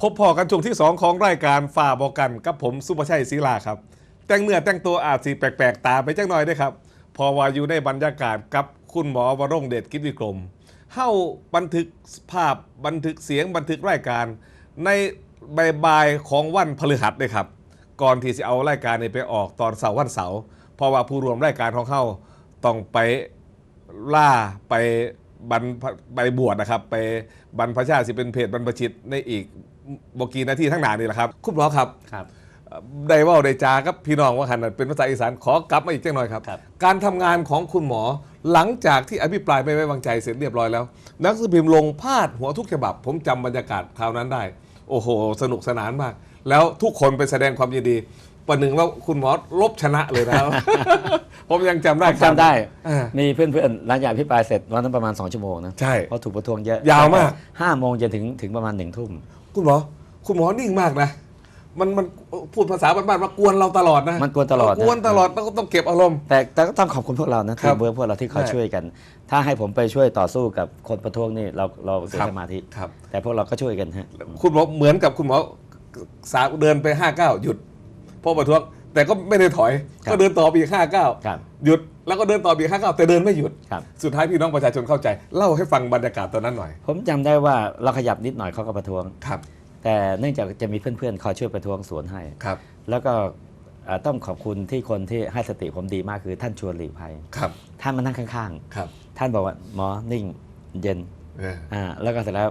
พบพอกันช่วงที่ 2 ของรายการฝ่าบอกกันกับผมสุภชัยศรีลาครับ แต่งเนื้อแต่งตัวอาจสีแปลกๆ ตาไปจักหน่อยด้วยครับ พอว่าอยู่ในบรรยากาศกับคุณหมอวรงเดชกิจวิกรมเฮ้าบันทึกภาพบันทึกเสียงบันทึกรายการ ในบายๆของวันพฤหัสเลยครับ ก่อนที่จะเอารายการนี้ไปออกตอนเสาร์วันเสาร์เพราะว่าผู้รวมรายการของเขาต้องไปล่าไปบรรไปบวชนะครับ ไปบรรพชาสิเป็นเพจบรรพชิตในอีก บกีนาทีทั้งหนานี่แหละครับคุณหมอครับครับได้เว่าได้จากับพี่น้องว่าหันนะเป็นภาษาอีสานขอกลับมาอีกจังหน่อยครับครับการทำงานของคุณหมอหลังจากที่อภิปรายไม่ไว้วางใจเสร็จเรียบร้อยแล้วหนักสือพิมพ์ลงพาดหัวทุกฉบับ ผมจำบรรยากาศคราวนั้นได้ โอ้โห สนุกสนานมาก แล้วทุกคนไปแสดงความยินดีประหนึ่งว่าคุณหมอลบชนะเลยนะครับผมยังจำได้จำได้อ่ามีเพื่อนๆหลังจากพิปรายเสร็จวันนั้นประมาณ 2 ชั่วโมงนะใช่เพราะถูกประท้วงเยอะยาวมากห้าโมงจนถึงถึงประมาณหนึ่งทุ่ม คุณหมอ คุณหมอนิ่งมากนะ มันมันพูดภาษาบ้านๆว่ากวนเราตลอดนะมันกวนตลอดนะ กวนตลอดต้องต้องเก็บอารมณ์ แต่แต่ก็ต้องขอบคุณพวกเรานะครัทีบมเวิร์กพวกเราที่คอยใช่ ช่วยกัน ถ้าให้ผมไปช่วยต่อสู้กับคนประท้วงนี่เราเราเสียครับสมาธิ ครับ แต่พวกเราก็ช่วยกันฮะ คุณหมอเหมือนกับคุณหมอสาวเดินไปห้าเก้าหยุดเพราะประท้วงแต่ก็ไม่ได้ถอย ครับ ก็เดินต่อไปอีกห้าเก้า ครับ หยุดแล้วก็เดินต่อไปอีกห้าเก้าแต่เดินไม่หยุด ครับ สุดท้ายพี่น้องประชาชนเข้าใจ เล่าให้ฟังบรรยากาศตอนนั้นหน่อยผมจำได้ว่าเราขยับนิดหน่อยเขาก็ประท้วง ครับแต่เนื่องจากจะมีเพื่อนๆคอยช่วยประท้วงสวนให้ ครับแล้วก็เอ่อต้องขอบคุณที่คนที่ให้สติผมดีมากคือท่านชวนหลีกภัย ครับท่านมานั่งข้างครับๆ ท่านบอกว่าหมอนิ่งเย็นเอออ่าแล้วก็เสร็จแล้ว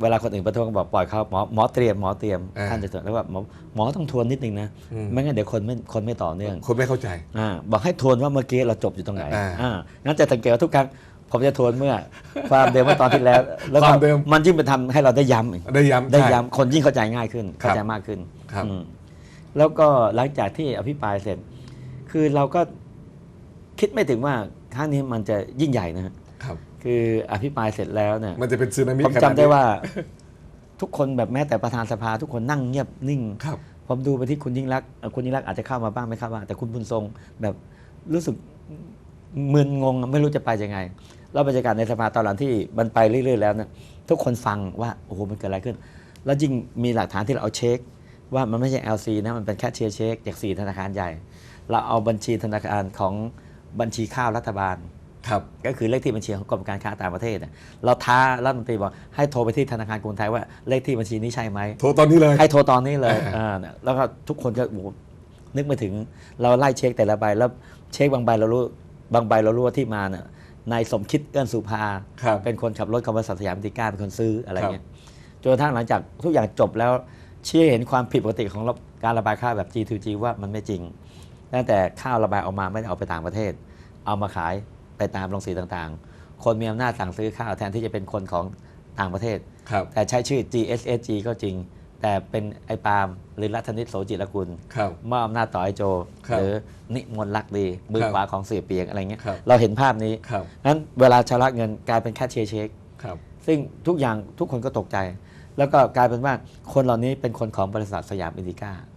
เวลาคนอื่นประท้วงก็บอกปล่อยเขาหมอหมอเตรียมหมอเตรียมอ่า ท่านจะตรวจแล้วว่าหมอหมอต้องทวนนิดนึงนะอืมไม่งั้นเดี๋ยวคนไม่คนไม่ต่อเนื่องคนไม่เข้าใจ อ่าบอกให้ทวนว่าเมื่อกี้เราจบอยู่ตรงไหนอ่าอ่างั้นจะสังเกตว่าทุกครั้งผมจะทวนเมื่อ ความเดิมเมื่อตอนที่แล้ว แล้วความเดิม มันยิ่งไปทำให้เราได้ย้ำอีก ได้ย้ำได้ใช่ ย้ำคนยิ่งเข้าใจง่ายขึ้นครับเข้าใจมากขึ้นครับอืมแล้วก็หลังจากที่อภิปรายเสร็จ คือเราก็คิดไม่ถึงว่าครั้งนี้มันจะยิ่งใหญ่นะฮะครับ คืออภิปรายเสร็จแล้วเนี่ยมันจะเป็นสึนามิผมขนาจำนี้ได้ว่าทุกคนแบบแม้แต่ประธานสภาทุกคนนั่งเงียบนิ่งครับผมดูไปที่คุณยิ่งรักษณ์เอ่อคุณยิ่งรักษณ์อาจจะเข้ามาบ้างไม่เข้าบ้างแต่คุณบุญทรงแบบรู้สึกมึนงงไม่รู้จะไปยังไง แล้วบรรยากาศในสภาตอนหลังที่มันไปเรื่อย ๆ แล้วเนี่ยทุกคนฟังว่าโอ้โหมันเกิดอะไรขึ้น แล้วยิ่งมีหลักฐานที่เราเอาเช็ค ว่ามันไม่ใช่ LC นะมันเป็นแค่เชียร์เช็คจากสี่ธนาคารใหญ่ เราเอาบัญชีธนาคารของบัญชีข้าวรัฐบาล ครับก็คือเลขที่บัญชีของกรมการค้าต่างประเทศน่ะเราท้ารัฐมนตรีบอกให้โทรไปที่ธนาคารกรุงไทยว่าเลขที่บัญชีนี้ใช่ไหมโทรตอนนี้เลยให้โทรตอนนี้เลยอ่าอ่าเนี่ยแล้วก็ทุกคนก็โอ้โหนึกไม่ถึงเราไล่เช็คแต่ละใบแล้วเช็คบางใบเรารู้บางใบเรารู้ว่าที่มาเนี่ยนายสมคิดเกื้อนสุภา ครับ เป็นคนขับรถของบริษัทสยามติก้าเป็นคนซื้ออะไรเงี้ยจนกระทั่งหลังจากทุกอย่างจบแล้วเชื่อเห็นความผิดปกติของระการระบายข้าวแบบ G2G ว่ามันไม่จริงตั้งแต่ข้าวระบายออกมาไม่ได้เอาไปต่างประเทศ เอามาขาย ไปตามโรงสีต่างๆ คนมีอำนาจสั่งซื้อข้าวแทนที่จะเป็นคนของต่างประเทศ ครับแต่ใช้ชื่อ GSSG ก็จริง แต่เป็นไอ้ปาล์มหรือรัตนิตโสจิรกุลครับ มอบอำนาจต่อไอ้โจ ครับหรือนิมนต์รักดีมือครับขวาของเสียเปียงอะไรเงี้ยครับ เราเห็นภาพนี้ครับนั้นเวลาชำระเงินกลายเป็นแค่เชียร์เช็ค ครับ ซึ่งทุกอย่างทุกคนก็ตกใจ แล้วก็กลายเป็นว่าคนเหล่านี้เป็นคนของบริษัทสยามอินดิก้างง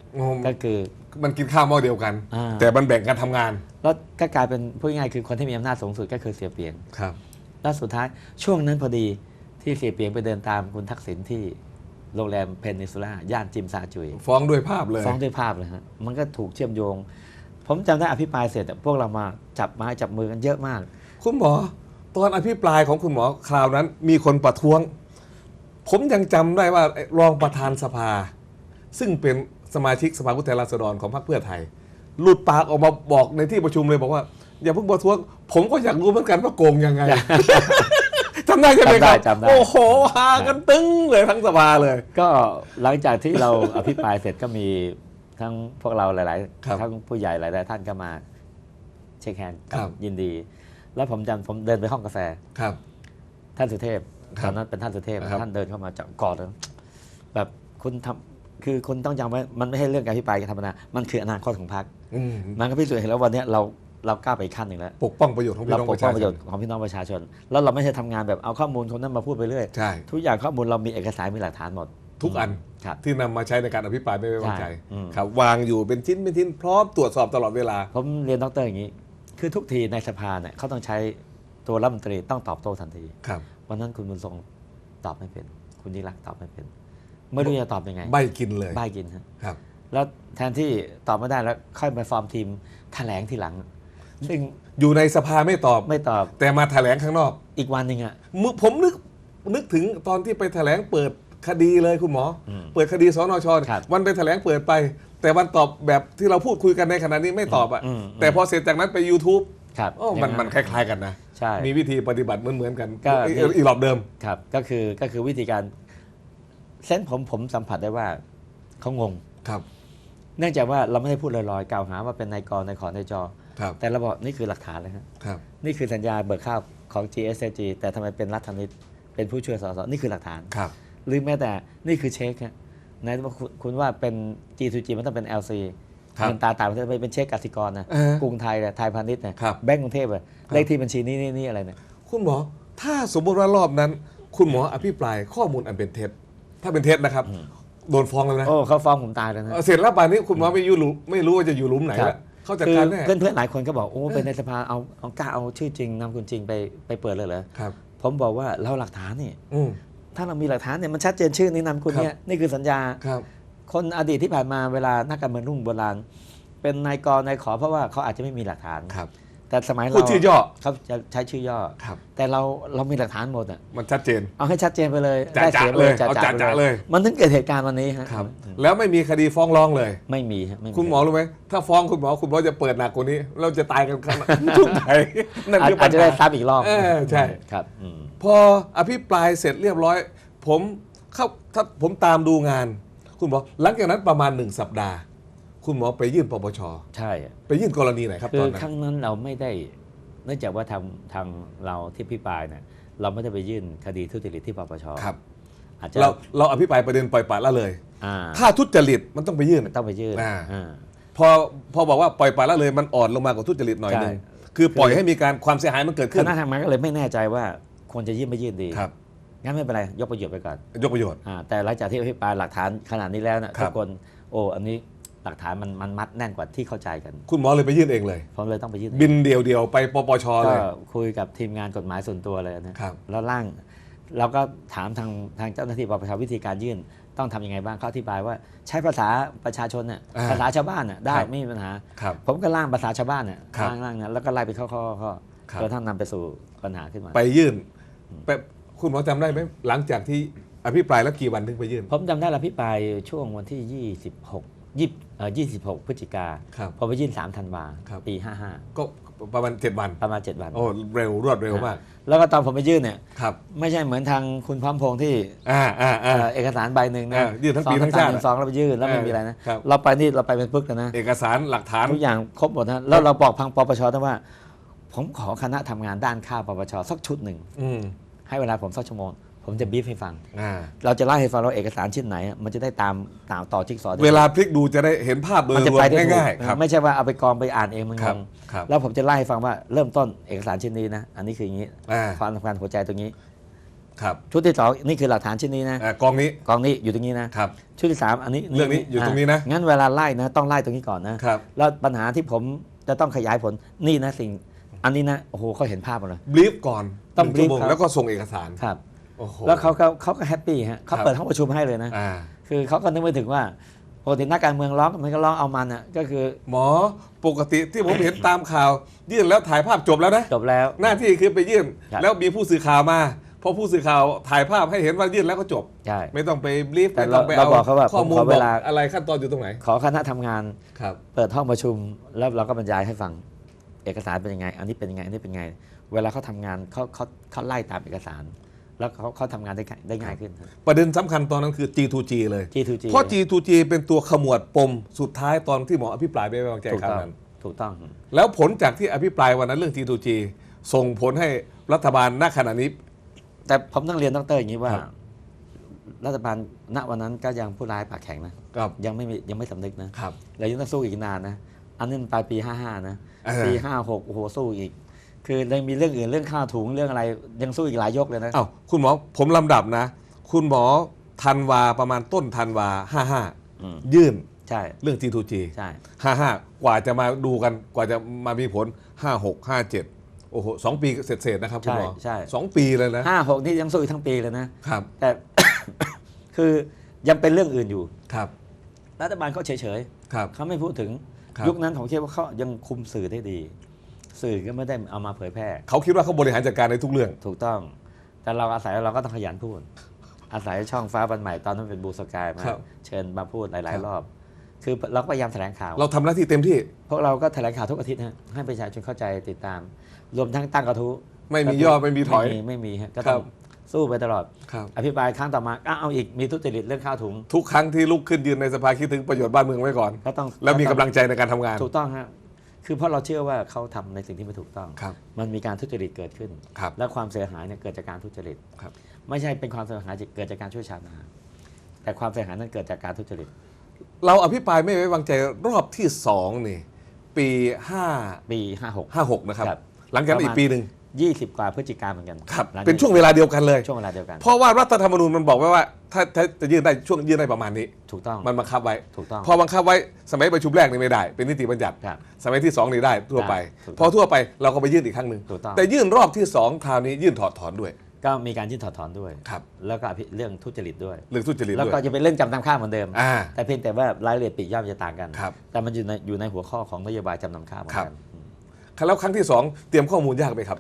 ก็คือมันกินข้าวหม้อเดียวกัน อ่า แต่มันแบ่งกันทำงานแล้วก็กลายเป็นพูดง่ายๆคือคนที่มีอำนาจสูงสุดก็คือเสียเปียง ครับ แล้วสุดท้ายช่วงนั้นพอดีที่เสียเปียงไปเดินตามคุณทักษิณที่โรงแรมเพนนินซูล่าย่านจิมซาจุย ฟ้องด้วยภาพเลยฟ้องด้วยภาพเลยฮะ มันก็ถูกเชื่อมโยง ผมจำได้อภิปรายเสร็จอะพวกเรามาจับไม้จับมือกันเยอะมาก คุณหมอ ตอนอภิปรายของคุณหมอคราวนั้น มีคนประท้วง ผมยังจำได้ว่าไอ้รองประธานสภา ซึ่งเป็น สมาชิกสภาผู้แทนราษฎรของพรรคเพื่อไทย หลุดปากออกมาบอกในที่ประชุมเลยบอกว่า อย่าเพิ่งประท้วงผมก็อยากรู้เหมือนกันว่าโกงยังไง จำได้ใช่ไหมครับจำได้จำได้ โอ้โหฮากันตึ้งเลยทั้งสภาเลย ก็หลังจากที่เรา อภิปรายเสร็จก็มีทั้งพวกเราหลายครับ ๆทั้งผู้ใหญ่หลาย ๆ ท่านก็มาเช็คแฮนด์ครับยินดี แล้วผมจำผมเดินไปห้องกาแฟ ครับ ท่านสุเทพคตรับอนนั้นเป็นท่านสุเทพครับ ท่านเดินเข้ามาจับกอดแล้วแบบคุณทำ คือคุณต้องจำไว้มันไม่ใช่เรื่องการอภิปรายกันธรรมดามันคืออนาคตของพรรคอืมมันก็พิสูจน์เห็นแล้ววันเนี้ยเราเราก้าวไปอีกขั้นหนึ่งแล้วปกป้องประโยชน์ของพี่เราน้องปปกระป้อชางประชโยนชน์ของพี่น้องประชาชน แล้วเราไม่ใช่ทำงานแบบเอาข้อมูลคนนั้นมาพูดไปเรื่อยใช่ทุกอย่างข้อมูลเรามีเอกสารมีหลักฐานหมดทุกอันครับที่นำมาใช้ในการอภิปรายไม่ไว้วางใจใช่อืมครับวางอยู่เป็นชิ้นเป็นชิ้นพร้อมตรวจสอบตลอดเวลา ผมเรียนดรอย่างนี้ คือทุกทีในสภาเนี่ยเขาต้องใช้ตัวรัฐมนตรีต้องตอบโต้ทันทีครับวันนั้นคุณบุญทรงตอบไม่เป็น คุณยิ่งรักษณ์ตอบไม่เป็น ไม่รู้จะตอบยังไงใบกินเลยบ้ายกินฮะครับ แล้วแทนที่ตอบไม่ได้แล้วค่อยมาฟอร์มทีมแถลงทีหลัง ซึ่งอยู่ในสภาไม่ตอบไม่ตอบ แต่มาแถลงข้างนอก อีกวันหนึ่งอะมึผมนึกนึกถึงตอนที่ไปแถลงเปิดคดีเลยคุณหมออมเปิดคดีสนชครับวันไปแถลงเปิดไป แต่วันตอบแบบที่เราพูดคุยกันในขณะนี้ไม่ตอบอะอืมแต่พอเสร็จจากนั้นไป YouTube ครับโอ้มันมันคล้าย ๆ กันนะใช่มีวิธีปฏิบัติเหมือนเหมือนๆกันก็อีกอีกรอบเดิมครับก็คือก็คือวิธีการ เส้นผมผมสัมผัสได้ว่าเขางง ครับ เนื่องจากว่าเราไม่ได้พูดลอยๆกล่าวหาว่าเป็นนายกนายขอนายจอ ครับ แต่เราบอกนี่คือหลักฐานเลยครับครับ นี่คือสัญญาเบิกข้าวของ GSG แต่ทำไมเป็นรัฐนิตเป็นผู้ช่วยสสนี่คือหลักฐาน ครับ หรือแม้แต่นี่คือเช็คฮะไหนว่าคุณคุณว่าเป็น G2G มันต้องเป็น LC ครับเงินตาต่างประเทศไม่เป็นเช็คกสิกรนะเออกรุงไทยเนี่ยไทยพาณิชย์เนี่ยครับ แบงก์กรุงเทพอะเลขที่บัญชีนี้นี่นี่อะไรเนี่ย คุณหมอ ถ้าสมมติว่ารอบนั้น คุณหมออภิปรายข้อมูลอันเป็นเท็จ ถ้าเป็นเท็จนะครับ โดนฟ้องแล้วนะโอ้เขาฟ้องผมตายแล้วนะเออเสร็จแล้วป่านนี้คุณหมอไม่อยู่หลุมไม่รู้ว่าจะอยู่หลุมไหนครับ ละเขาจัดคือการแน่เพื่อนเพื่อนๆหลายคนก็บอกโอ้เป็นในสภาเอาเอากล้าเอาชื่อจริงนามคุณจริงไปไปเปิดเลยเหรอครับ ผมบอกว่าเราหลักฐานนี่ อืม ถ้าเรามีหลักฐานเนี่ยมันชัดเจนชื่อนี้นามคุณเนี่ยนี่คือสัญญา ครับ คนอดีตที่ผ่านมาเวลานักการเมืองรุ่งโบราณเป็นนายกนายขอเพราะว่าเขาอาจจะไม่มีหลักฐาน ครับ แต่สมัยพูดเราชื่อย่อเขาจะใช้ชื่อย่อ ครับ แต่เราเรามีหลักฐานหมดอะมันชัดเจน เอาให้ชัดเจนไปเลยจะได้จะสีเลยจะเอาจะจะไปเลย มันถึงเกิดเหตุการณ์วันนี้ฮะครับ แล้วไม่มีคดีฟ้องร้องเลยไม่มีฮะไม่มีคุณหมอรู้ไหมถ้าฟ้องคุณหมอคุณหมอจะเปิดหนักกว่านี้ เราจะตายกันขนาดทุกไหนนั่นอาจคืออาปัจญจะได้หาซ้ำอีกรอบเออใช่ครับอืมพออภิปรายเสร็จเรียบร้อย ผมเข้าถ้าผมตามดูงาน คุณหมอหลังจากนั้นประมาณหนึ่งสัปดาห์ คุณหมอไปยื่นปปชใช่ไปยื่นกรณีไหนครับคืตออนนั้นครั้งนั้นเราไม่ได้ เนื่องจากว่าทางทางเราที่พิปรายเนี่ยเราไม่ได้ไปยื่นคดีทุจริตที่ปปชครับ อาจจะเราเราอภิปรายประเด็นปล่อยปละละเลย อ่าถ้าทุจริตมันต้องไปยื่น ต้องไปยื่นอ่า อ่า พอพอบอกว่าปล่อยปละละเลยมันอ่อนลงมากว่าทุจริตหน่อยหนึงใช่ คือปล่อยให้มีการความเสียหายมันเกิดคขึ้นณะทำงานก็เลยไม่แน่ใจว่าควรจะยื่นไม่ยื่นดีครับงั้นไม่เป็นไรยกประโยชน์ไปก่อนยกประโยชน์ อ่าแต่หลังจากที่อภิปรายหลักฐานขนาดนี้แล้วนะครับ ทุกคนโอ้อันนี้ หลักฐานมันมันมัดแน่นกว่าที่เข้าใจกันคุณหมอเลยไปยื่นเองเลย ผมเลยต้องไปยื่นบินเดียวเดียวๆไปปปชก็เลยคุยกับทีมงานกฎหมายส่วนตัวเลยนะครับแล้วร่างเราก็ถามทางทางเจ้าหน้าที่ปปชวิธีการยื่นต้องทำยังไงบ้างเขาอธิบายว่า ใช้ภาษาประชาชนน่ะอ่าภาษาชาวบ้านน่ะได้ครับไม่มีปัญหาครับผมก็ร่างภาษาชาวบ้านน่ะครับร่างร่างนั้นแล้วก็ไล่ไปข้อข้อข้อครับจนทั้งนำไปสู่ปัญหาขึ้นมา ไปยื่นไปคุณหมอจำได้ไหมหลังจากที่อภิปรายแล้วกี่วันถึงไปยื่นผมจำได้ละพี่ปรายช่วงวันที่ 26 ยี่เอ่อ26พฤศจิกาครับพอไปยื่น3ธันวาครับปีก็ประมาณเจ็ดวัน55ประมาณ7วัน โอ้เร็วรวดเร็วมาก แล้วก็ตอนผมไปยื่นเนี่ยครับไม่ใช่เหมือนทางคุณพร้อมพงษ์ที่อ่าอ่าเอ่อ่าอเอกสารใบหนึ่งนะเออยื่นทั้งปีสอทั้งชาติหนึ่งสองแล้วไปยื่นแล้วไม่เออมีอะไรนะครับเราไปนี่เราไปเป็นปึกกันนะ เอกสารหลักฐานทุกอย่างครบหมดนะแล้วเราบอกพังปปชนะว่า ผมขอคณะทำงานด้านข้าวปปชสักชุดหนึ่งอืมให้เวลาผมสักชั่วโมง ผมจะบีฟให้ฟัง อ่าเราจะไล่ให้ฟังว่าเอกสารชิ้นไหน มันจะได้ตามตามต่อจิ๊กซอว์ได้เวลาพลิกดูจะได้เห็นภาพโดยมันจะรวไปมได้ถูกง่ายๆครับ ไม่ใช่ว่าเอาไปกองไปอ่านเองมันคงรับงครับแล้วผมจะไล่ให้ฟังว่าเริ่มต้นเอกสารชิ้นนี้นะ อันนี้คืออย่างนี้อ่า ความสำคัญหัวใจตรงนี้ ครับชุดที่สองนี่คือหลักฐานชิ้นนี้นะอ่ากองนี้กองนี้อยู่ตรงนี้นะครับ ชุดที่สามอันนี้เรื่องนี้อยู่ตรงนี้นะ งั้นเวลาไล่นะต้องไล่ตรงนี้ก่อนนะ ครับแล้วปัญหาที่ผมจะต้องขยายผลนี่นะสิ่ง อันนี้นะโอ้โหเขาเห็นภาพหมดเลย บลีฟก่อนต้องหนึ่ชั่วโม brief ครับ แล้วก็ส่งเอกสาร ครับ โอ้โห แล้วเขาเขาเขาก็แฮปปี้ฮะเขาครับ เปิดห้องประชุมให้เลยนะ อ่าคือเขาก็นึกไม่ถึงว่าปกตินักการเมืองร้องมันก็ร้องเอามันอะก็คือหมอปกติที่ผมเห็นตามข่าว ยื่นแล้วถ่ายภาพจบแล้วนะ จบแล้ว หน้าที่คือไปยื่นครับ แล้วมีผู้สื่อข่าวมาพอผู้สื่อข่าวถ่ายภาพให้เห็นว่ายื่นแล้วก็จบ ใช่ ไม่ต้องไปบลีฟแต่ไม่ต้องไปเราเอาบอกเขาว่าข้อมูลผมขอบเวอกลาอะไรขั้นตอนอยู่ตรงไหนขอคณะทำงานครับ เปิดห้องประชุม แล้วเราก็บรรยายให้ฟังเอกสารเป็นยังไง อันนี้เป็นยังไงอันนี้เป็นยังไง เวลาเขาทำงานเขาเขาเขาไล่ตามเอกสาร แล้วเขาเขาทำงานได้ง่ายได้ง่ายขึ้นครับ ประเด็นสำคัญตอนนั้นคือ G2G เลย G2G เพราะ G2G เป็นตัวขมวดปมสุดท้ายตอนที่หมออภิปรายไม่ไว้วางใจถูกครั้ต้องงนั้น ถูกต้อง แล้วผลจากที่อภิปรายวันนั้นเรื่อง G2G ส่งผลให้รัฐบาลณขณะนี้ แต่ผมต้องเรียนดรอย่างนี้ว่า ครับ รัฐบาลณวันนั้นก็ยังผู้ร้ายปากแข็งนะ ครับยังไม่มียังไม่สำนึกนะ ครับ เรายังต้องสู้อีกนานนะ อันนี้มันปลายปี 55 นะ เออ ปี 56 โอ้โห สู้อีก คือยังมีเรื่องอื่นเรื่องข้าวถุงเรื่องอะไรยังสู้อีกหลายยกเลยนะอ้าวคุณหมอผมลำดับนะ คุณหมอธันวาประมาณต้นธันวาอืม55ยื่นใช่เรื่อง G2G ใช่55กว่าจะมาดูกันกว่าจะมามีผล56 57โอ้โหสองปีเสร็จๆนะครับคุณหมอใช่ใช่สองปีเลยนะ56นี่ยังสู้อีกทั้งปีเลยนะครับแต่ คือยังเป็นเรื่องอื่นอยู่ ครับรัฐบาลเขาเฉยครับ ๆเขาไม่พูดถึงครับ ยุคนั้นผมคิดว่าเขายังคุมสื่อได้ดี สื่อก็ไม่ได้เอามาเผยแพร่ เขาคิดว่าเขาบริหารจัดการในทุกเรื่อง ถูกต้อง แต่เราอาศัยเราก็ต้องขยันพูด อาศัยช่องฟ้าบันใหม่ตอนนั้นเป็นบูสกายมาครับ เชิญมาพูดหลายครับๆรอบ คือเราก็พยายามแถลงข่าว เราทำหน้าที่เต็มที่พวกเราก็แถลงข่าวทุกอาทิตย์ฮะให้ประชาชนเข้าใจติดตาม รวมทั้งตั้งกระทู้ไม่มีย่อไม่มีถอย ไม่มีไม่มีฮะก็ครัต้อบงสู้ไปตลอด ครับ อภิปรายครั้งต่อมาอ้าวเอาอีกมีทุจริตเรื่องข้าวถุงทุกครั้งที่ลุกขึ้นยืนในสภาคิดถึงประโยชน์บ้านเมืองไว้ก่อน ก็ต้องแล้วมีกำลังงใจในการทำงาน ถูกต้องฮะ คือเพราะเราเชื่อว่าเขาทำในสิ่งที่ไม่ถูกต้องครับมันมีการทุจริตเกิดขึ้นครับและความเสียหายเนี่ยเกิดจากการทุจริตครับไม่ใช่เป็นความเสียหายเกิดจากการช่วยชาวนา แต่ความเสียหายนั้นเกิดจากการทุจริต เราอภิปรายไม่ไว้วางใจรอบที่สองนี่ปีห้าปี56ห้าหกนะครับครับหลังจากนั้นอีกปีหนึ่ง 20 กว่าพฤศจิกาเหมือนกันครับหลัเป็นช่วงเวลาเดียวกันเลย ช่วงเวลาเดียวกันเพราะว่ารัฐธรรมนูญมันบอกไว้ว่าถ้าถ้าจะยื่นได้ช่วงยื่นได้ประมาณนี้ ถูกต้องมันบังคับไว้ ถูกต้อง พอบังคับไว้สมัยประชุมแรกนี่ไม่ได้ เป็นนิติบัญญัติ ครับสมัยที่สองนี่ได้ทั่วไปได้ถูกต้องพอทั่วไปเราก็ไปยื่นอีกครั้งหนึ่งถูกต้อง แต่ยื่นรอบที่สองคราวนี้ยื่นถอดถอนด้วย ก็มีการยื่นถอดถอนด้วย ครับ แล้วก็เรื่องทุจริตด้วย เรื่องทุจริตแล้วด้วก็ยจะเป็นเรื่องจำนำข้าวเหมือนเดิม อ่า แต่เพียงแต่ว่ารายละเอียดปลีกย่อยจะต่างกัน ครับแต่มันอยู่ในอยู่ในหัวข้อของนโยบายจำนำข้าวเหมือนครักับนอืมแล้วครั้งที่สองเตรียมข้อมูลยากไหมครับ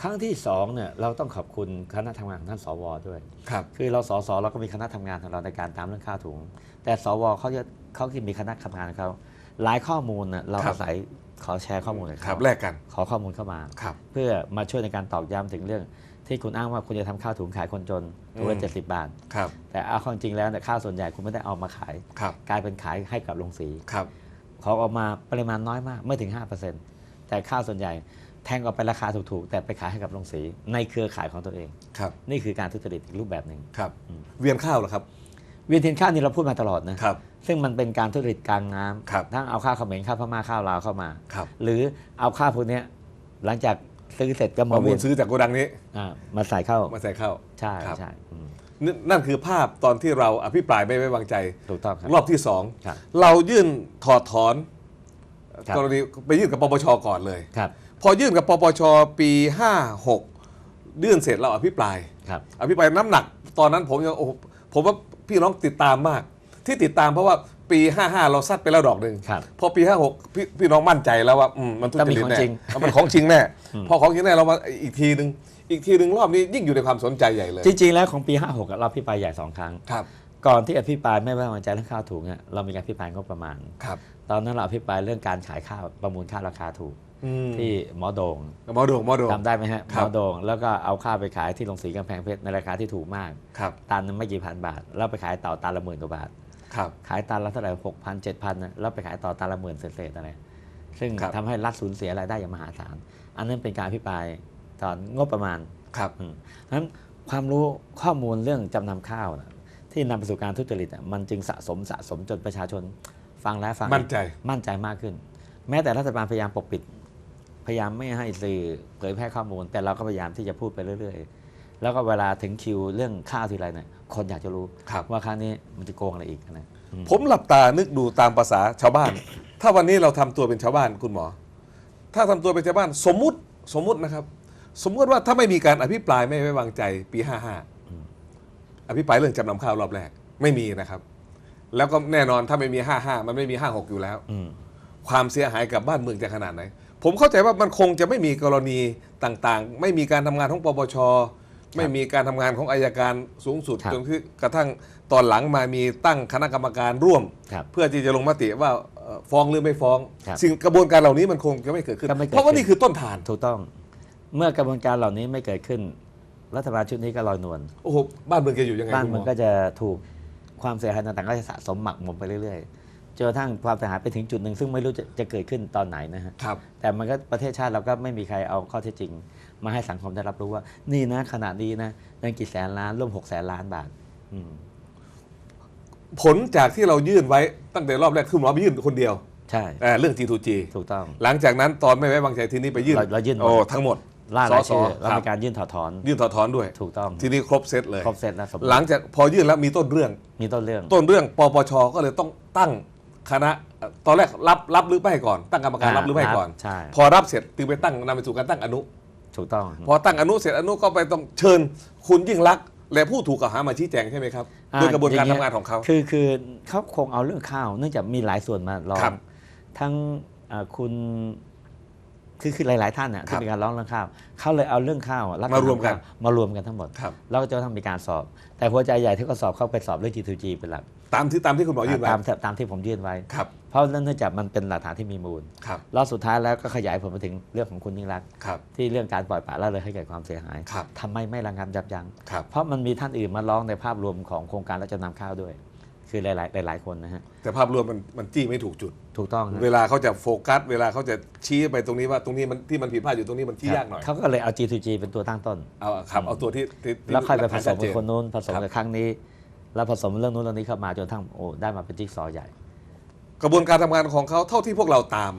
ครั้งที่สองเนี่ยเราต้องขอบคุณคณะทำงานของท่านสวด้วย ครับ คือเราสสเราก็มีคณะทำงานของเราในการตามเรื่องข้าวถุง แต่สวเขาจะเขาที่มีคณะทำงานของเขาหลายข้อมูลน่ะเราครับอาศัยขอแชร์ข้อมูลกับครัเขาบแลกกันขอข้อมูลเข้ามาครับเพื่อมาช่วยในการตอกย้ำถึงเรื่อง ที่คุณอ้างว่าคุณจะทำข้าวถุงขายคนจนถุงละอืมเจ็ดสิบบาทครับแต่เอาความจริงแล้วเนี่ยข้าวส่วนใหญ่คุณไม่ได้เอามาขายครับกลายเป็นขายให้กับโรงสีครับขอออกมาปริมาณน้อยมากไม่ถึง 5%แต่ข้าวส่วนใหญ่ แทงออกไปราคาถูกๆ แต่ไปขายให้กับโรงสีในเครือข่ายของตัวเอง ครับ นี่คือการทุจริตอีกรูปแบบหนึ่ง ครับ เวียนข้าวเหรอครับ เวียนเทียนข้าวนี่เราพูดมาตลอดนะครับ ซึ่งมันเป็นการทุจริตกลางน้ครับำทั้งเอาข้าวเขมรข้าวพม่าข้าวลาวเข้ามา ครับหรือเอาข้าวพวกเนี้ยหลังจากซื้อเสร็จก็ปมาระมูเวียลนซื้อจากโกดังนี้อ่ามาใส่เข้ามาใส่ข้าว ใช่ครับ ใช่อืมนนั่นคือภาพตอนที่เราอภิปรายไม่ไว้วางใจ ถูกต้องครับ รอบที่สองครับเรายื่นถอดถอน ครับ กรณีไปยื่นกับปปชก่อนเลย ครับ พอยื่นกับปปชปี 56 ยื่นเสร็จเราอภิปราย ครับ อภิปรายน้ำหนัก ตอนนั้นผมยังโอ้โหผมว่าพี่น้องติดตามมาก ที่ติดตามเพราะว่าปี 55 เราซัดไปแล้วดอกหนึ่งครับพอปี 56 พี่พี่น้องมั่นใจแล้วว่าอืมมันทุจต้องมีริตของแน่จริงเอามันของจริงแน่พอของจริงแน่เรามาอีกทีหนึ่งอีกทีหนึ่งรอบนี้ยิ่งอยู่ในความสนใจใหญ่เลยจริง ๆ แล้วของปี 56อะเราพิปรายใหญ่สองครั้ง ครับก่อนที่อภิปรายไม่ไว้วางใจเรื่องข้าวถูกเนี่ยเรามีการอภิปรายงบประมาณ ครับ ตอนนั้นเราอภิปรายเรื่องการขายข้าวประมูลข้าวราคาถูกอืม ที่หมอโดงหมอโดงหมอโดงจำได้ไหมฮะหครัมบอโดงแล้วก็เอาข้าวไปขายที่โรงสีกำแพงเพชรในราคาที่ถูกมากครับตันนึงไม่กี่พันบาท แล้วไปขายต่อตันละหมื่นกว่าบาทครับขายตันละเท่าไหร่หกพันเจ็ดพันแล้วไปขายต่อตันละหมื่นเศษๆอะไรซึ่งครับทำให้รัฐสูญเสียรายได้อย่างมหาศาลอันนั้นเป็นการอภิปรายตอนงบประมาณครับอืมเพราะฉะนั้นความรู้ข้อมูลเรื่องจำนำข้าวนะที่นำไปสู่การทุจริตอะมันจึงสะสมสะสมจนประชาชนฟังแล้วฟังอีกมั่นใจมั่นใจมากขึ้น แม้แต่รัฐบาลพยายามปกปิด พยายามไม่ให้สื่อเผยแพร่ข้อมูล แต่เราก็พยายามที่จะพูดไปเรื่อย ๆ แล้วก็เวลาถึงคิวเรื่องข้าวทีไรเนี่ยคนอยากจะรู้ครับ ว่าครั้งนี้มันจะโกงอะไรอีกนะอืมผมหลับตานึกดูตามภาษาชาวบ้าน ถ้าวันนี้เราทำตัวเป็นชาวบ้านคุณหมอ ถ้าทำตัวเป็นชาวบ้านสมมุติสมมุตินะครับ สมมุติว่าถ้าไม่มีการอภิปรายไม่ไว้วางใจปี 55 อภิปรายเรื่องจำนำข้าวรอบแรก ไม่มีนะครับ แล้วก็แน่นอนถ้าไม่มี 55 มันไม่มี 56 อยู่แล้ว อืม ความเสียหายกับบ้านเมืองจะขนาดไหน ผมเข้าใจว่ามันคงจะไม่มีกรณีต่างๆ ไม่มีการทำงานของปปช ไม่มีการทำงานของอายการสูงสุดครับจนกระทั่งตอนหลังมามีตั้งคณะกรรมการร่วม ครับเพื่อที่จะลงมติว่าเอ่อฟ้องหรือไม่ฟ้อง ครับสิ่งกระบวนการเหล่านี้มันคงจะไม่เกิดขึ้น ก็ไม่เกิดเพราะว่าขึ้นนี่คือต้นทาน ถูกต้อง เมื่อกระบวนการเหล่านี้ไม่เกิดขึ้น รัฐบาลชุดนี้ก็ลอยนวล โอ้โหบ้านเมืองจะอยู่ยังไงบ้านคุณหมัมนอก็จะถูกความเสียหายต่างๆก็จะสะสมหมักหมมไปเรื่อยๆ จนกระทั่งความเสียหายไปถึงจุดหนึ่งซึ่งไม่รู้จะจะเกิดขึ้นตอนไหนนะฮะครับแต่มันก็ประเทศชาติเราก็ไม่มีใครเอาข้อเท็จจริง มาให้สังคมได้รับรู้ว่า นี่นะขนาดนี้นะเงินกี่แสนล้านร่วมหกแสนล้านบาทอืมผลจากที่เรายื่นไว้ตั้งแต่รอบแรกคือหมอไปยื่นคนเดียวใช่เอ่อเรื่อง G2G ถูกต้องหลังจากนั้นตอนไม่ไว้วางใจทีนี้ไปยื่นเราเรายื่นหมด โอ้ทั้งหมดล่ารายชื่อสสแล้วครับมีการยื่นถอดถอน ยื่นถอดถอนด้วย ถูกต้องทีนี้ครบเซตเลย ครบเสร็จแล้วสมบูรณ์หลังจากพอยื่นแล้วมีต้นเรื่อง มีต้นเรื่อง ต้นเรื่องปปชก็เลยต้องตั้ง คณะเอ่อตอนแรกรับรับหรือไม่ก่อน ตั้งกรรมการรับหรือไม่ก่อน ใช่ พอรับเสร็จจึงไปตั้งนำไปสู่การตั้งอนุ ถูกต้องพอตั้งอนุเสร็จอนุก็ไปต้องเชิญคุณยิ่งรักษณ์และผู้ถูกกล่าวหามาชี้แจงใช่ไหมครับอ่าโดยกระบวนการอย่ทำเงานของเขา คือคือเขาคงเอาเรื่องข้าวเนื่องจากมีหลายส่วนมาร้อครังบทั้งเอ่อคุณคือคือหลาย ๆ ท่านน่ะครัที่บมีการร้องเรื่องข้าวเขาเลยเอาเรื่องข้าวรัฐมารวมกัน ข้ามารวมกันทั้งหมด ครับ แล้วก็จะต้องมีการสอบ แต่หัวใจใหญ่ที่เขาสอบเข้าไปสอบเรื่อง G2G เป็นหลัก ตามที่ตามที่คุณหมอยื่นไว้ตามตามที่ผมยื่นไว้ครับเพราะเนื่องจากมันเป็นหลักฐานที่มีมูลครับแล้วสุดท้ายแล้วก็ขยายผลไปถึงเรื่องของคุณยิ่งรักษณ์ครับที่เรื่องการปล่อยปละละเลยให้เกิดความเสียหายครับทำไมไม่ระงับยับยั้งครับเพราะมันมีท่านอื่นมาร้องในภาพรวมของโครงการรับจำนำข้าวด้วย คือหลายๆหลายๆคนนะฮะแต่ภาพรวมมันมันจี้ไม่ถูกจุดถูกต้องฮะเวลาเขาจะโฟกัส เวลาเขาจะชี้ไปตรงนี้ว่าตรงนี้มันที่มันผิดพลาดอยู่ตรงนี้มันชี้ยากหน่อยเขาก็เลยเอา G2G เป็นตัวตั้งต้นเอาครับเอาตัวที่ที่ที่แล้วค่อยไปผสมหลักฐากับชัดเจคนนู้นผสมครับกับครั้งนี้ แล้วผสมเรื่องนู้นเรื่องนี้เข้ามาจนทั้งโอ้ได้มาเป็นจิ๊กซอว์ใหญ่ กระบวนการทำงานของเขาเท่าที่พวกเราตาม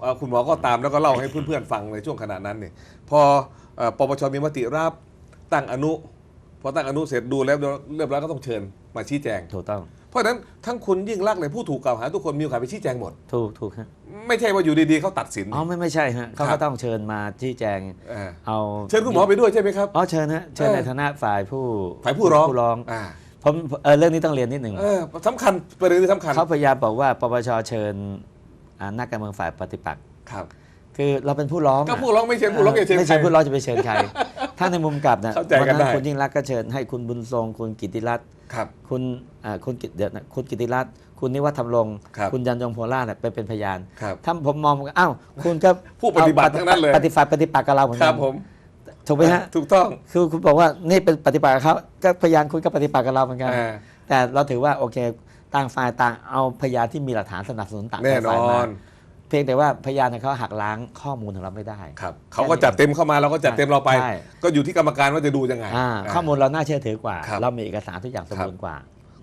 เอ่อคุณหมอก็ตามแล้วก็เล่าให้เพื่อนๆฟังในช่วงขณะนั้นเนี่ยพอเอ่อปปชมีมติรับตั้งอนุพอตั้งอนุเสร็จดูแล้วเรียบร้อยก็ต้องเชิญมาชี้แจง ถูกต้องเพราะฉะนั้นทั้งคุณยิ่งรักษณ์เลยผู้ถูกกล่าวหาทุกคนมีโอกาสไปชี้แจงหมด ถูกถูกฮะไม่ใช่ว่าอยู่ดีๆเขาตัดสิน อ๋อไม่ไม่ใช่ฮะเขาครัก็บ ต้องเชิญมาชี้แจงเออเอาเชิญคุณหมอไปด้วยใช่ไหมครับ อ๋อเชิญฮะเชิญเออ ในฐานะฝ่ายผู้ฝ่ายผู้ร้องผู้ร้อง อ่า ผมเออเรื่องนี้ต้องเรียนนิดหนึ่ง เออสำคัญประเด็นนี้สำคัญเขาพยายามบอกว่าปปชเชิญอ่านักการเมืองฝ่ายปฏิปักษ์ครับ คือเราเป็นผู้ร้องก็อะผู้ร้องไม่เชิญผู้ร้องอย่าเชิญไม่ใครใช่ผู้ร้องจะไปเชิญใคร ถ้าในมุมกลับนะเข้าใจวักันนั้นได้ คุณยิ่งรักษณ์ก็เชิญให้คุณบุญทรงคุณกิติรัตน์ครับ คุณอ่าคุณกิตเดี๋ยวนะคุณกิติรัตน์คุณนิวัฒน์ธรรมรงค์ครับณยันยงโพล่าเนี่ยไปเป็นพยานครับ ถ้าผมมองอ้าวคุณก็ผู้ปฏิบัติทั้งนั้นเลย ปฏิบัติปฏิปักษ์กับเราเหมือนคกัรับนผม ถูกไหมฮะถูกต้องคือคุณบอกว่านี่เป็นปฏิบัติกับเขาก็พยานคุณก็ปฏิบัติกับเราเหมือนกันอ่าแต่เราถือว่าโอเคต่างฝ่ายต่างเอาพยานที่มีหลักฐานสนับสนุนต่างแน่นฝ่ายอมานเพียงแต่ว่าพยานของเขาหักล้างข้อมูลของเราไม่ได้ครับเขาก็จัดเต็มเข้ามาเราก็จัดเต็มเราไปใช่ก็อยู่ที่กรรมการว่าจะดูยังไงอ่าอ่าข้อมูลเราน่าเชื่อถือกว่าครับเรามีเอกสารทุกอย่างสมบูรณ์กว่า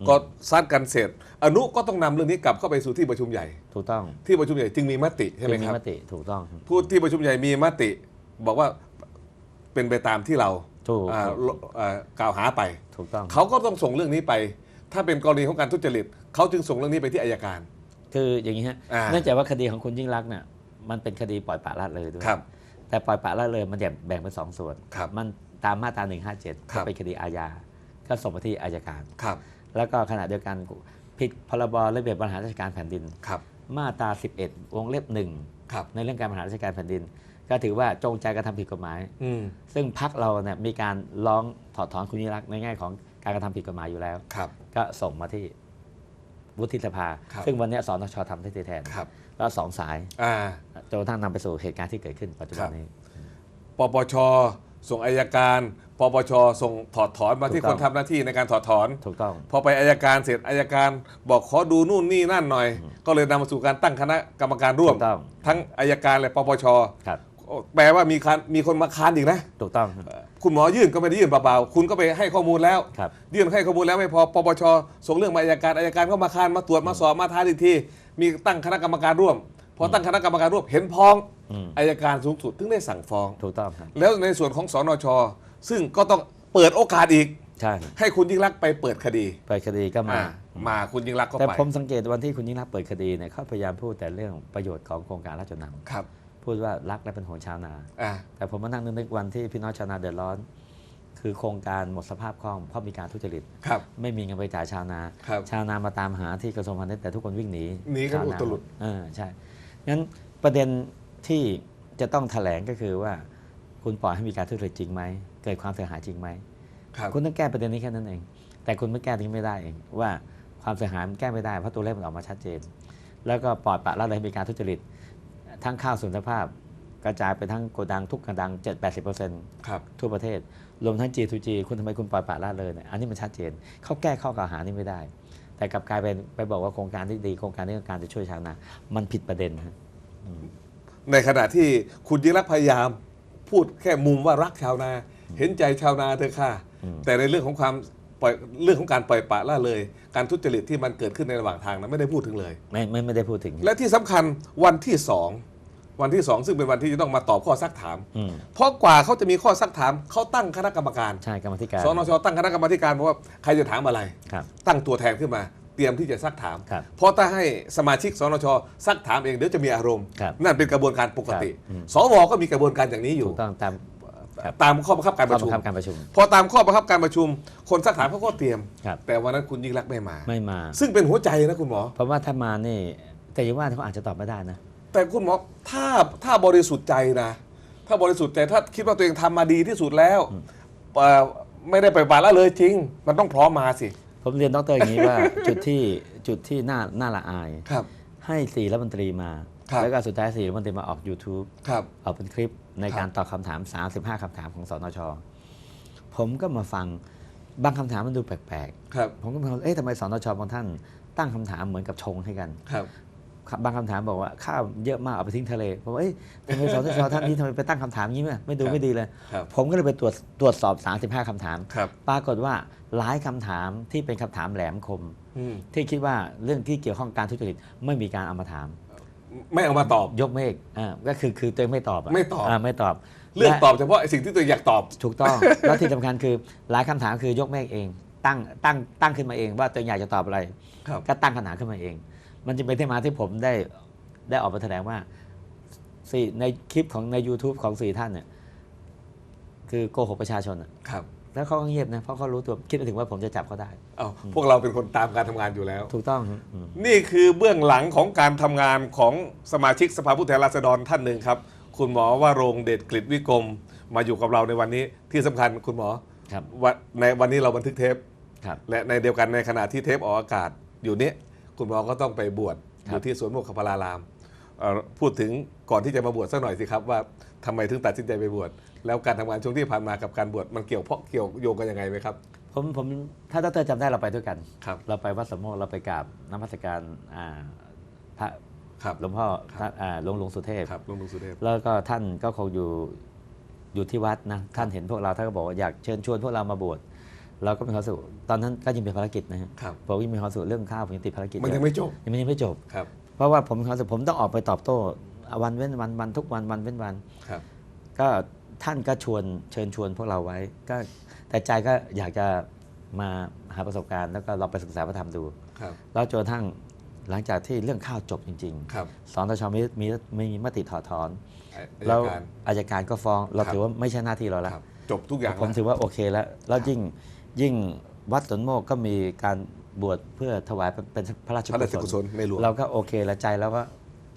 ก็ซัดกันเสร็จ อนุก็ต้องนำเรื่องนี้กลับเข้าไปสู่ที่ประชุมใหญ่ ถูกต้องที่ประชุมใหญ่จึงมีมติใช่ไหมจึงครับมติถูกต้องผู้ที่ประชุมใหญ่มีมติ บอกว่า เป็นไปตามที่เราถูกอ่าถูกอ่ากล่าวหาไป ถูกต้อง เขาก็ต้องส่งเรื่องนี้ไป ถ้าเป็นกรณีของการทุจริตเขาจึงส่งเรื่องนี้ไปที่อายการ คืออย่างนี้ฮะอ่า เนื่องจากว่าคดีของคุณยิ่งรักษณ์เนี่ยมันเป็นคดีปล่อยปละละเลยด้วย ครับ แต่ปล่อยปละละเลยมันแบ่งแบ่งเป็นสองส่วน ครับมันตามมาตรา 157ครัก็บเป็นคดีอาญา ก็ส่งไปที่อายการ ครับ แล้วก็ขณะเดียวกันผิดพรบระเบียบบริหารราชการแผ่นดิน ครับ มาตรา 11 วงเล็บหนึ่งครับ ในเรื่องการบริหารราชการแผ่นดิน ก็ถือว่าจงใจกระทำผิดกฎหมาย อืมซึ่งพักเราเนี่ยมีการร้องถอดถอนคุณยิ่งรักษณ์ในแง่ของการกระทำผิดกฎหมายอยู่แล้ว ครับ ก็ส่งมาที่วุฒิสภา ครับ ซึ่งวันเนี้ยสนชทำได้แทนครับแล้วสองสายอ่าจนกระทั่งนำไปสู่เหตุการณ์ที่เกิดขึ้นปัจจุบันนี้ ปปชส่งอายการปปชส่งถอดถอนมาที่ถูกคต้นอง ทำหน้าที่ในการถอดถอน ถูกต้อง พอไปอายการเสร็จอายการบอกขอดูนู่นนี่นั่นหน่อย ก็เลยนำมาสู่การตั้งคณะกรรมการร่วม ถูกต้อง ทั้งอายการและปปช ครับ แปลว่ามีการมีคนมาค้านอีกนะ ถูกต้องคุณหมอยื่นก็ไม่ได้ยื่นเปล่าๆ คุณก็ไปให้ข้อมูลแล้ว ครับ ยื่นให้ข้อมูลแล้วไม่พอ ปปช ส่งเรื่องมาอายการอายการก็มาค้าน มาตรวจ มาสอบ มาท้ายอีกที มีตั้งคณะกรรมการร่วม พอตั้งคณะกรรมการร่วมเห็นพ้องอืมอายการสูงสุดถึงได้สั่งฟ้อง ถูกต้องครับ แล้วในส่วนของสนช ซึ่งก็ต้องเปิดโอกาสอีก ใช่ให้คุณยิ่งรักษณ์ไปเปิดคดีไปคดีก็มา อ่ามาคุณยิ่งรักษณ์ก็แต่ไป ผมสังเกตวันที่คุณยิ่งรักษณ์เปิดคดีเนี่ยเขาพยายามพูดแต่เรื่องประโยชน์ของโครงการราชนครับำ พูดว่ารักและเป็นห่วงชาวนา อ่าแต่ผมมานั่งนึกๆวันที่พี่น้องชาวนาเดือดร้อน คือโครงการหมดสภาพคล่องเพราะมีการทุจริต ครับ ไม่มีเงินไปจ่ายชาวนา ครับ ชาวนามาตามหาที่กระทรวงพาณิชย์แต่ทุกคนวิ่งหนีหนีกันชาวอุตลุด เออใช่งั้นประเด็นที่จะต้องแถลงก็คือว่า คุณปล่อยให้มีการทุจริตจริงไหมเกิดความเสียหายจริงไหมครับ คุณต้องแก้ประเด็นนี้แค่นั้นเอง แต่คุณไม่แก้ตรงนี้ไม่ได้เองว่าความเสียหายมันแก้ไม่ได้เพราะตัวเลขมันออกมาชัดเจน แล้วก็ปล่อยปละละเลยให้มีการทุจริต ทั้งข้าวสุนทรภาพ กระจายไปทั้งโกดังทุกกระดัง 7-80%ครับ 네. ทั่วประเทศ รวมทั้ง G2G คุณทำไมคุณปล่อยปละละเลยเนี่ยอันนี้มันชัดเจนเขาแก้ข้อกล่าวหานี้ไม่ได้ แต่กลับกลายเป็นไปบอกว่าโครงการที่ดีโครงการที่ต้องการจะช่วยชาวนา มันผิดประเด็นฮะในขณะที่คุณยิ่งรักษณ์พยายามพูดแค่มุมว่ารักชาวนา เห็นใจชาวนาเธอะค่ะอืมแต่ในเรื่องของความปล่อยเรื่องของการปล่อยปละละเลย การทุจริตที่มันเกิดขึ้นในระหว่างทางนั้นไม่ได้พูดถึงเลย ไม่ไม่ไม่ได้พูดถึง และที่สำคัญวันที่สอง วันที่สองซึ่งเป็นวันที่จะต้องมาตอบข้อซักถาม อืมเพราะกว่าเขาจะมีข้อซักถามเขาตั้งคณะกรรมการใช่กรรมธิการสนชตั้งคณะกรรมการเพราะว่าใครจะถามอะไร ครับ ตั้งตัวแทนขึ้นมา เตรียมที่จะซักถาม ครับเพราะถ้าให้สมาชิกสนชซักถามเองเดี๋ยวจะมีอารมณ์ ครับนั่นเป็นกระบวนการปกติ ครับอืม สวก็มีกระบวนการอย่างนี้อยู่ถูกต้องตามครับตามข้อบังคับการปข้อระชุบัมงคับการประชุม พอตามข้อบังคับการประชุม คนสักถามเขาก็เตรียม ครับ แต่วันนั้นคุณยิ่งรักษณ์ไม่มา ไม่มา ซึ่งเป็นหัวใจนะคุณหมอ เพราะว่าถ้ามานี่ แต่อยังว่าเขาอาจจะตอบไม่ได้นะ แต่คุณหมอถ้าถ้าบริสุทธิ์ใจนะ ถ้าบริสุทธิ์ใจถ้าคิดว่าตัวเองทำมาดีที่สุดแล้วเอ่อไม่ได้ไปบาละเลยจริง มันต้องพร้อมมาสิ ผมเรียนดรอย่างนี้ว่า จุดที่จุดที่น่าน่าละอาย ครับ ให้สี่รัฐมนตรีมา ครับ แล้วก็สุดท้ายสี่รัฐมนตรีมาออก YouTube ครับ ออกเป็นคลิปในครับการตอบคำถาม 35คำถามของสนช ผมก็มาฟังบางคำถามมันดูแปลกครับ ๆ ผมก็มาเอ๊ะทำไมสนชบางท่านตั้งคำถามเหมือนกับชงให้กัน ครับ บางคำถามบอกว่าข้าวเยอะมากเอาไปทิ้งทะเลผมว่าเอ้ยทำไมสนชท่านนี้ทำไมไปตั้งคำถามอย่างนี้ไม่ไม่ดูครับไม่ดีเลยครับผมก็เลยไปตรวจตรวจสอบ 35คำถามครับปรากฏว่าหลายคำถามที่เป็นคำถามแหลมคมอืมที่คิดว่าเรื่องที่เกี่ยวข้องการทุจริตไม่มีการเอามาถาม ไม่เอามาตอบยกเมฆอ่าก็คือคือตัวเองไม่ตอบะไม่ตอบาไม่ตอบเลือกและตอบเฉพาะไอ้สิ่งที่ตัวเองอยากตอบถูกต้องแล้วที่สำคัญคือหลายคำถามคือยกเมฆเองตั้งตั้งตั้งขึ้นมาเองว่าตัวเองอยากจะตอบอะไรครับก็ตั้งคำถามขึ้นมาเอง มันจึงเป็นที่มาที่ผมได้ได้ออกมาแถลงว่าสี่ในคลิปของใน YouTube ของสี่ท่านเนี่ยคือโกหกประชาชนอะครับแล้วเขาก็เงียบนะเพราะเขารู้ตัวคิดไม่ถึงว่าผมจะจับเขาได้เอาพวกเราเป็นคนตามการทำงานอยู่แล้ว ถูกต้องครับอืมนี่คือเบื้องหลังของการทำงานของสมาชิกสภาผู้แทนราษฎรท่านหนึ่งครับ คุณหมอว่าโรงเดชกฤษวิกรมมาอยู่กับเราในวันนี้ที่สำคัญคุณหมอครับวันในวันนี้เราบันทึกเทป ครับ และในเดียวกันในขณะที่เทปออกอากาศอยู่นี้ คุณหมอก็ต้องไปบวชครับอยู่ที่สวนโมกขพารารามเอ่อพูดถึงก่อนที่จะมาบวชสักหน่อยสิครับว่าทำไมถึงตัดสินใจไปบวชแล้วการทำงานช่วงที่ผ่านมากับการบวชมันเกี่ยวเพราะเกี่ยวโยงกันยังไงไหมครับผมผมถ้าดรจำได้เราไปด้วยกันครับเราไปวัดสมโภชเราไปกราบน้ำมัสการอ่าพระครับหลวงพ่อครับท่านอ่าหลวงหลวงสุเทพครับลุงลุงสุเทพแล้วก็ท่านก็คงอยู่อยู่ที่วัดนะท่านเห็นพวกเราท่านก็บอกว่าอยากเชิญชวนพวกเรามาบวช เราก็มีความสุขตอนนั้นก็ยังเป็นภารกิจนะฮะครับผมยังมีความสุขเรื่องข้าวผมยังติดภารกิจมันเยยังอะไม่จบยังไม่ยังไม่จบครับเพราะว่าผมมีความสุขผมต้องออกไปตอบโต้วันเว้นวันวันทุกวันวันเว้นวันครับ ก็ท่านก็ชวนเชิญชวนพวกเราไว้ ก็แต่ใจก็อยากจะมาหาประสบการณ์แล้วก็ลองไปศึกษาพระธรรมดูครับแล้วจนกระทั่งหลังจากที่เรื่องข้าวจบจริงครับๆสอนตชมีมีมีมติถอดถอนอายแล้วการอายการก็ฟ้อง เราครับถือว่าไม่ใช่หน้าที่เราแล้วครับจบทุกอย่างผมแล้วถือว่าโอเคแล้ว แล้วยิ่ง ยิ่งวัดสวนโมกก็มีการบวชเพื่อถวายเป็นพระราชพระราชกุกุศศลลในหลวง เราก็โอเคแล้วใจแล้วก็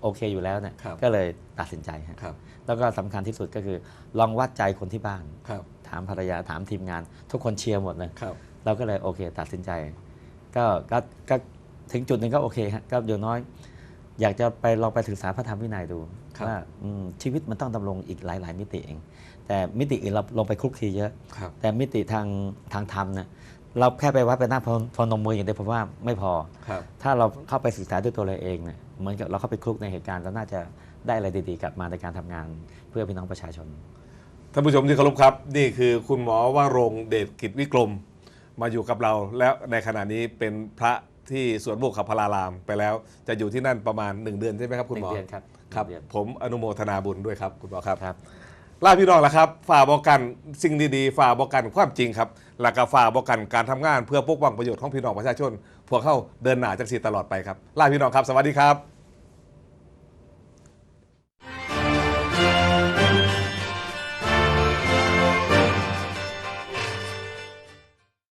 โอเคอยู่แล้วเนี่ยครับ ก็เลยตัดสินใจฮะครับแล้วก็สำคัญที่สุดก็คือ ลองวัดใจคนที่บ้าน ครับถามภรรยาถามทีมงาน ทุกคนเชียร์หมดเลย ครับ เราก็เลยโอเคตัดสินใจก็ก็ก็ถึงจุดหนึ่งก็โอเคฮะก็อย่างน้อย อยากจะไปลองไปศึกษาพระธรรมวินัยดูครับ ว่าอืมชีวิตมันต้องดำรงอีกหลาย ๆ มิติเอง แต่มิติอื่นเราลงไปคลุกคลีเยอะครับแต่มิติทางทางธรรมเนี่ยเราแค่ไปวัดไปหน้าพนพนมมืออย่างเดียวผมว่าไม่พอครับถ้าเราเข้าไปศึกษาด้วยตัวเราเองเนี่ยเหมือนกับเราเข้าไปคลุกในเหตุการณ์เราน่าจะได้อะไรดีๆกลับมาในการทำงานเพื่อพี่น้องประชาชนท่านผู้ชมที่เคารพครับ นี่คือคุณหมอว่าโรงเดชกิจวิกรมมาอยู่กับเรา แล้วในขณะนี้เป็นพระที่สวนโมกขพาราราม ไปแล้วจะอยู่ที่นั่นประมาณ 1 เดือนใช่ไหมครับคุณหมอหนึ่งเดือนครับครับหนึ่งเดือนผมอนุโมทนาบุญด้วยครับคุณหมอครับครับ ล่าพี่น้องแล้วครับฝ่าบอกกันสิ่งดีๆฝ่าบอกกันความจริงครับหลักฝ่าบอกกันการทำงานเพื่อปกป้องประโยชน์ของพี่น้องประชาชน พวกเข้าเดินหน้าจากสีตลอดไปครับล่าพี่น้องครับ สวัสดีครับ